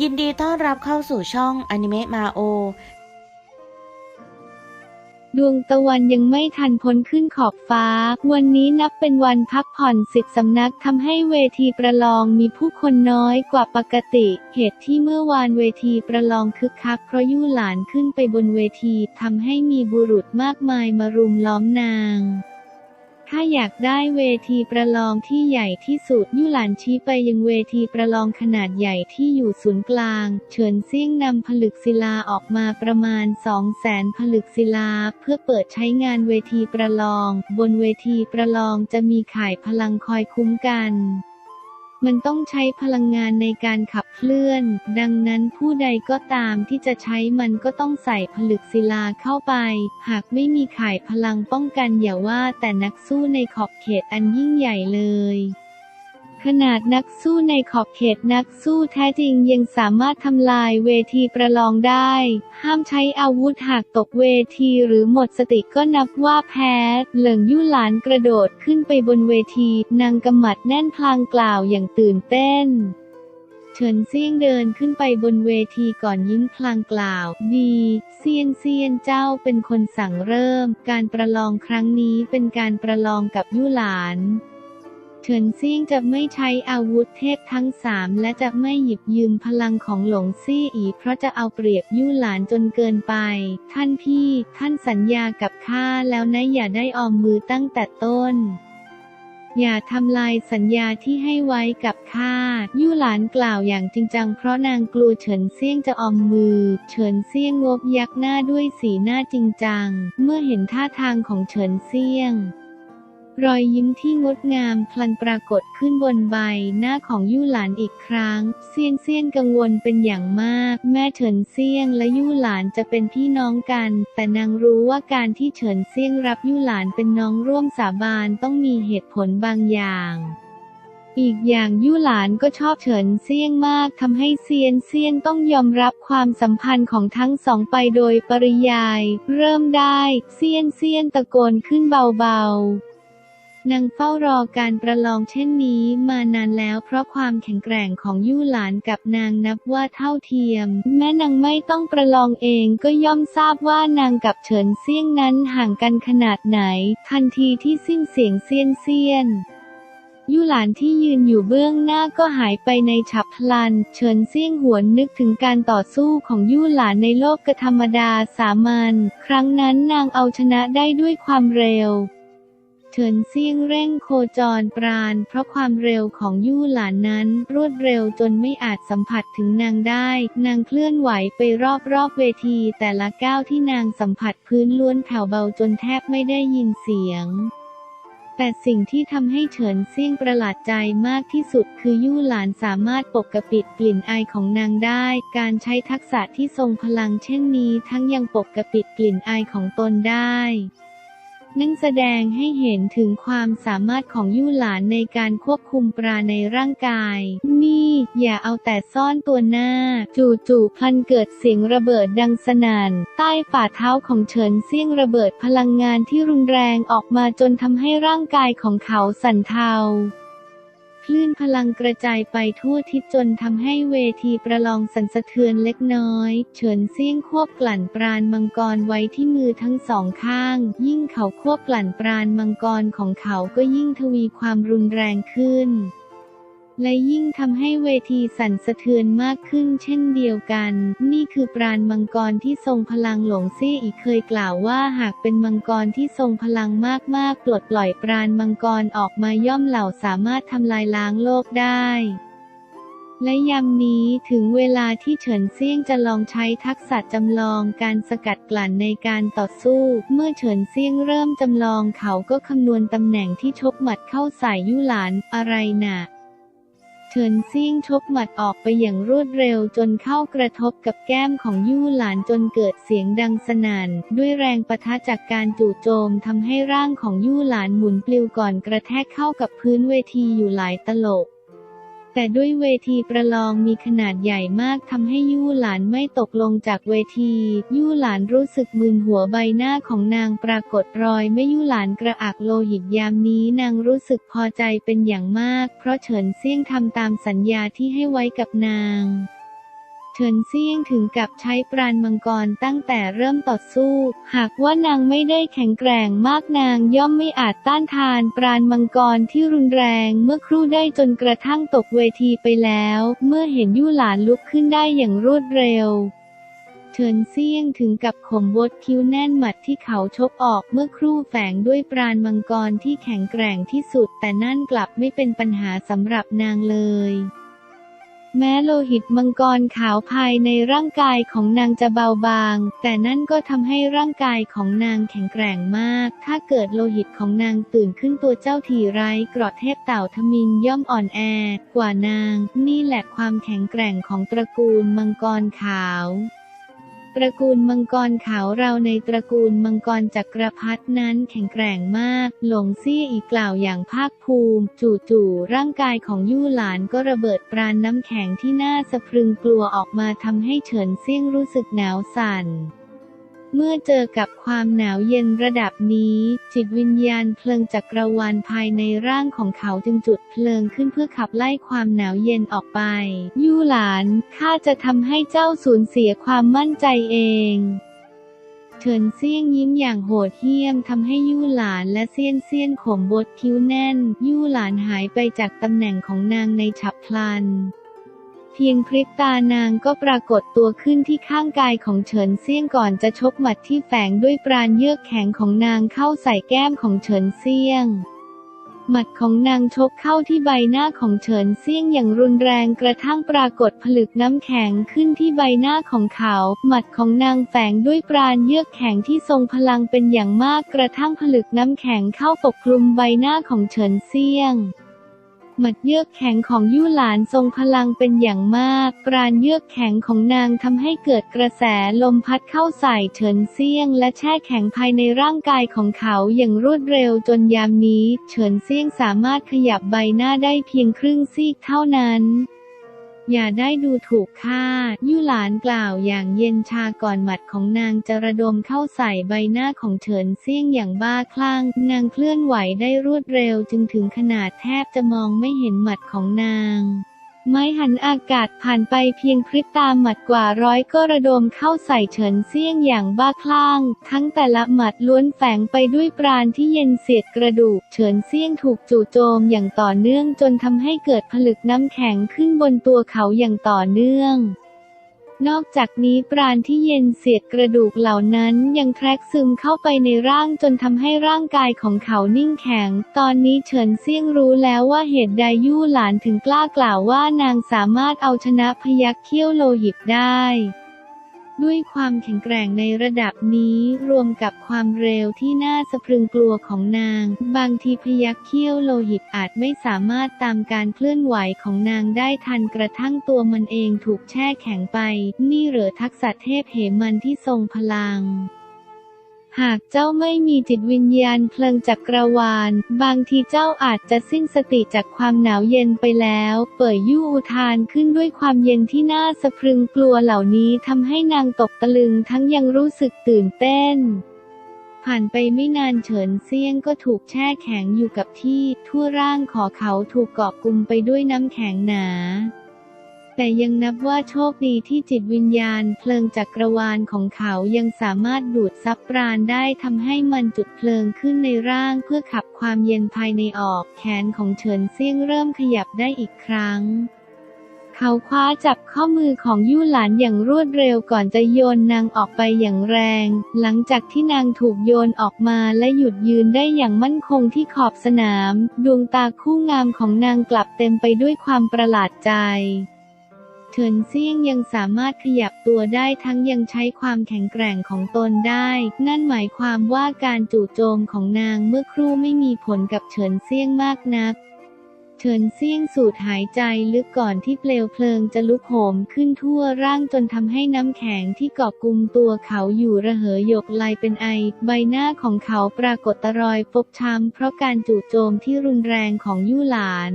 ยินดีต้อนรับเข้าสู่ช่องอนิเมะมาโอ ดวงตะวันยังไม่ทันพ้นขึ้นขอบฟ้า วันนี้นับเป็นวันพักผ่อนสิบสำนักทำให้เวทีประลองมีผู้คนน้อยกว่าปกติ เหตุที่เมื่อวานเวทีประลองคึกคักเพราะยู่หลานขึ้นไปบนเวทีทำให้มีบุรุษมากมายมารุมล้อมนาง ถ้าอยากได้เวทีประลองที่ใหญ่ที่สุดยุหลานชี้ไปยังเวทีประลองขนาดใหญ่ที่อยู่ศูนย์กลาง เฉินซิ่งนำผลึกศิลาออกมาประมาณ 2 0 0แสนผลึกศิลา เพื่อเปิดใช้งานเวทีประลอง บนเวทีประลองจะมีข่ายพลังคอยคุ้มกัน มันต้องใช้พลังงานในการขับเคลื่อน ดังนั้นผู้ใดก็ตามที่จะใช้มันก็ต้องใส่ผลึกศิลาเข้าไป หากไม่มีข่ายพลังป้องกันอย่าว่าแต่นักสู้ในขอบเขตอันยิ่งใหญ่เลย ขนาดนักสู้ในขอบเขตนักสู้แท้จริงยังสามารถทำลายเวทีประลองได้ ห้ามใช้อาวุธหากตกเวทีหรือหมดสติก็นับว่าแพ้ เหลิงยู่หลานกระโดดขึ้นไปบนเวที นางกำมัดแน่นพลางกล่าวอย่างตื่นเต้นเฉินเซี่ยงเดินขึ้นไปบนเวทีก่อนยิ้มพลางกล่าว ดีเซียนเซียนเจ้าเป็นคนสั่งเริ่ม การประลองครั้งนี้เป็นการประลองกับยู่หลาน เฉินเซี่ยงจะไม่ใช้อาวุธเทพทั้งสามและจะไม่หยิบยืมพลังของหลงซี่อีกเพราะจะเอาเปรียบยู่หลานจนเกินไป ท่านพี่ ท่านสัญญากับข้าแล้วนะอย่าได้ออมมือตั้งแต่ต้นอย่าทำลายสัญญาที่ให้ไว้กับข้ายู่หลานกล่าวอย่างจริงจังเพราะนางกลัวเฉินเซี่ยงจะออมมือ เฉินเซี่ยงงบยักหน้าด้วยสีหน้าจริงจัง เมื่อเห็นท่าทางของเฉินเซี่ยง รอยยิ้มที่งดงามพลันปรากฏขึ้นบนใบหน้าของยู่หลานอีกครั้ง เซียนเซียนกังวลเป็นอย่างมาก แม่เฉินเซียงและยู่หลานจะเป็นพี่น้องกัน แต่นางรู้ว่าการที่เฉินเซียงรับยู่หลานเป็นน้องร่วมสาบานต้องมีเหตุผลบางอย่างอีกอย่างยู่หลานก็ชอบเฉินเซียงมากทำให้เซียนเซียนต้องยอมรับความสัมพันธ์ของทั้งสองไปโดยปริยาย เริ่มได้ เซียนเซียนตะโกนขึ้นเบาๆ นางเฝ้ารอการประลองเช่นนี้มานานแล้วเพราะความแข็งแกร่งของยู่หลานกับนางนับว่าเท่าเทียม แม้นางไม่ต้องประลองเองก็ย่อมทราบว่านางกับเฉินเซี่ยงนั้นห่างกันขนาดไหน ทันทีที่สิ้นเสียงเซียนเซียนยู่หลานที่ยืนอยู่เบื้องหน้าก็หายไปในฉับพลัน เฉินเซี่ยงหวนนึกถึงการต่อสู้ของยู่หลานในโลกกธรรมดาสามัญ ครั้งนั้นนางเอาชนะได้ด้วยความเร็ว เฉินเซี่ยงเร่งโคจรปราณ เพราะความเร็วของยู่หลานนั้น รวดเร็วจนไม่อาจสัมผัสถึงนางได้ นางเคลื่อนไหวไปรอบๆเวที แต่ละก้าวที่นางสัมผัสพื้นล้วนแผ่วเบาจนแทบไม่ได้ยินเสียงแต่สิ่งที่ทำให้เฉินเซี่ยงประหลาดใจมากที่สุดคือยู่หลานสามารถปกปิดกลิ่นอายของนางได้ การใช้ทักษะที่ทรงพลังเช่นนี้ทั้งยังปกปิดกลิ่นอายของตนได้ นั่งแสดงให้เห็นถึงความสามารถของยู่หลานในการควบคุมปลาในร่างกาย นี่อย่าเอาแต่ซ่อนตัวหน้า จู่ๆพลันเกิดเสียงระเบิดดังสนั่นใต้ฝ่าเท้าของเฉินเซี่ยงระเบิดพลังงานที่รุนแรงออกมาจนทำให้ร่างกายของเขาสั่นเทา คลื่นพลังกระจายไปทั่วทิศจนทำให้เวทีประลองสั่นสะเทือนเล็กน้อย เฉินเซี่ยงควบกลั่นปราณมังกรไว้ที่มือทั้งสองข้าง ยิ่งเขาควบกลั่นปราณมังกรของเขาก็ยิ่งทวีความรุนแรงขึ้น และยิ่งทำให้เวทีสั่นสะเทือนมากขึ้นเช่นเดียวกัน นี่คือปราณมังกรที่ทรงพลังหลงซี่อีกเคยกล่าวว่าหากเป็นมังกรที่ทรงพลังมากๆปลดปล่อยปราณมังกรออกมาย่อมเหล่าสามารถทำลายล้างโลกได้และยามนี้ถึงเวลาที่เฉินเซี่ยงจะลองใช้ทักษะจำลองการสกัดกลั่นในการต่อสู้ เมื่อเฉินเซี่ยงเริ่มจำลองเขาก็คำนวณตำแหน่งที่ชกหมัดเข้าใส่ยู่หลานอะไรน่ะ เฉินซิ่งชกหมัดออกไปอย่างรวดเร็วจนเข้ากระทบกับแก้มของยู่หลานจนเกิดเสียงดังสนั่นด้วยแรงปะทะจากการจู่โจมทำให้ร่างของยู่หลานหมุนปลิวก่อนกระแทกเข้ากับพื้นเวทีอยู่หลายตลบ แต่ด้วยเวทีประลองมีขนาดใหญ่มากทำให้ยู่หลานไม่ตกลงจากเวที ยู่หลานรู้สึกมึนหัวใบหน้าของนางปรากฏรอยไม่ยู่หลานกระอักโลหิตยามนี้นางรู้สึกพอใจเป็นอย่างมาก เพราะเฉินเซี่ยงทำตามสัญญาที่ให้ไว้กับนาง เฉินเซี่ยงถึงกับใช้ปราณมังกรตั้งแต่เริ่มต่อสู้ หากว่านางไม่ได้แข็งแกร่งมากนางย่อมไม่อาจต้านทานปราณมังกรที่รุนแรงเมื่อครู่ได้จนกระทั่งตกเวทีไปแล้ว เมื่อเห็นยู่หลานลุกขึ้นได้อย่างรวดเร็วเฉินเซี่ยงถึงกับข่มบดคิ้วแน่นหมัดที่เขาชกออกเมื่อครู่แฝงด้วยปราณมังกรที่แข็งแกร่งที่สุด แต่นั่นกลับไม่เป็นปัญหาสำหรับนางเลย แม้โลหิตมังกรขาวภายในร่างกายของนางจะเบาบาง แต่นั่นก็ทำให้ร่างกายของนางแข็งแกร่งมาก ถ้าเกิดโลหิตของนางตื่นขึ้นตัวเจ้าทีไร้เกราะเทพเต่าทมินย่อมอ่อนแอ กว่านาง นี่แหละความแข็งแกร่งของตระกูลมังกรขาว ตระกูลมังกรขาวเราในตระกูลมังกรจักรพรรดินั้นแข็งแกร่งมาก หลงซี่อีกกล่าวอย่างภาคภูมิ จู่ๆร่างกายของยู่หลานก็ระเบิดปราณน้ำแข็งที่น่าสะพรึงกลัวออกมาทำให้เฉินเซี่ยงรู้สึกหนาวสั่น เมื่อเจอกับความหนาวเย็นระดับนี้ จิตวิญญาณเพลิงจักรวาลภายในร่างของเขาจึงจุดเพลิงขึ้นเพื่อขับไล่ความหนาวเย็นออกไป ยู่หลานข้าจะทำให้เจ้าสูญเสียความมั่นใจเองเฉินเซียงยิ้มอย่างโหดเหี้ยมทำให้ยู่หลานและเซียนเซียนข่มบดคิ้วแน่น ยู่หลานหายไปจากตำแหน่งของนางในฉับพลัน เพียงพริบตานางก็ปรากฏตัวขึ้นที่ข้างกายของเฉินเซี่ยงก่อนจะชกหมัดที่แฝงด้วยปราณเยือกแข็งของนางเข้าใส่แก้มของเฉินเซี่ยง หมัดของนางชกเข้าที่ใบหน้าของเฉินเซี่ยงอย่างรุนแรงกระทั่งปรากฏผลึกน้ำแข็งขึ้นที่ใบหน้าของเขา หมัดของนางแฝงด้วยปราณเยือกแข็งที่ทรงพลังเป็นอย่างมากกระทั่งผลึกน้ำแข็งเข้าปกคลุมใบหน้าของเฉินเซี่ยง หมัดเยือกแข็งของยู่หลานทรงพลังเป็นอย่างมาก ปราณเยือกแข็งของนางทำให้เกิดกระแสลมพัดเข้าใส่เฉินเซี่ยง และแช่แข็งภายในร่างกายของเขาอย่างรวดเร็วจนยามนี้ เฉินเซี่ยงสามารถขยับใบหน้าได้เพียงครึ่งซีกเท่านั้น อย่าได้ดูถูกข้ายุหลานกล่าวอย่างเย็นชาก่อนหมัดของนางจะระดมเข้าใส่ใบหน้าของเฉินเซี่ยงอย่างบ้าคลั่ง นางเคลื่อนไหวได้รวดเร็วจึงถึงขนาดแทบจะมองไม่เห็นหมัดของนาง ไม้หันอากาศผ่านไปเพียงพริบตาหมัดกว่าร้อยก็ระดมเข้าใส่เฉินเซี่ยงอย่างบ้าคลั่ง ทั้งแต่ละหมัดล้วนแฝงไปด้วยปราณที่เย็นเสียดกระดูก เฉินเซี่ยงถูกจู่โจมอย่างต่อเนื่องจนทำให้เกิดผลึกน้ำแข็งขึ้นบนตัวเขาอย่างต่อเนื่อง นอกจากนี้ปราณที่เย็นเสียดกระดูกเหล่านั้นยังแทรกซึมเข้าไปในร่างจนทำให้ร่างกายของเขานิ่งแข็ง ตอนนี้เฉินเซี่ยงรู้แล้วว่าเหตุใดยู่หลานถึงกล้ากล่าวว่านางสามารถเอาชนะพยักเขี้ยวโลหิตได้ ด้วยความแข็งแกร่งในระดับนี้รวมกับความเร็วที่น่าสะพรึงกลัวของนาง บางทีพยักเขี้ยวโลหิตอาจไม่สามารถตามการเคลื่อนไหวของนางได้ทันกระทั่งตัวมันเองถูกแช่แข็งไป นี่เหรอทักษะเทพเหมันที่ทรงพลัง หากเจ้าไม่มีจิตวิญญาณเพลิงจักรวาล บางทีเจ้าอาจจะสิ้นสติจากความหนาวเย็นไปแล้ว เปิดยู่อุทานขึ้นด้วยความเย็นที่น่าสะพรึงกลัวเหล่านี้ทำให้นางตกตะลึงทั้งยังรู้สึกตื่นเต้น ผ่านไปไม่นานเฉินเซียงก็ถูกแช่แข็งอยู่กับที่ ทั่วร่างขอเขาถูกเกาะกลุ่มไปด้วยน้ำแข็งหนา แต่ยังนับว่าโชคดีที่จิตวิญญาณเพลิงจักรวาลของเขายังสามารถดูดซับปราณได้ทำให้มันจุดเพลิงขึ้นในร่างเพื่อขับความเย็นภายในออก แขนของเฉินเซี่ยงเริ่มขยับได้อีกครั้ง เขาคว้าจับข้อมือของยู่หลานอย่างรวดเร็วก่อนจะโยนนางออกไปอย่างแรง หลังจากที่นางถูกโยนออกมาและหยุดยืนได้อย่างมั่นคงที่ขอบสนาม ดวงตาคู่งามของนางกลับเต็มไปด้วยความประหลาดใจ เฉินเซี่ยงยังสามารถขยับตัวได้ทั้งยังใช้ความแข็งแกร่งของตนได้ นั่นหมายความว่าการจู่โจมของนางเมื่อครู่ไม่มีผลกับเฉินเซี่ยงมากนักเฉินเซี่ยงสูดหายใจลึกก่อนที่เปลวเพลิงจะลุกโหมขึ้นทั่วร่างจนทำให้น้ำแข็งที่เกาะกลุ่มตัวเขาอยู่ระเหยหยกลายเป็นไอ ใบหน้าของเขาปรากฏรอยฟกช้ำเพราะการจู่โจมที่รุนแรงของยู่หลาน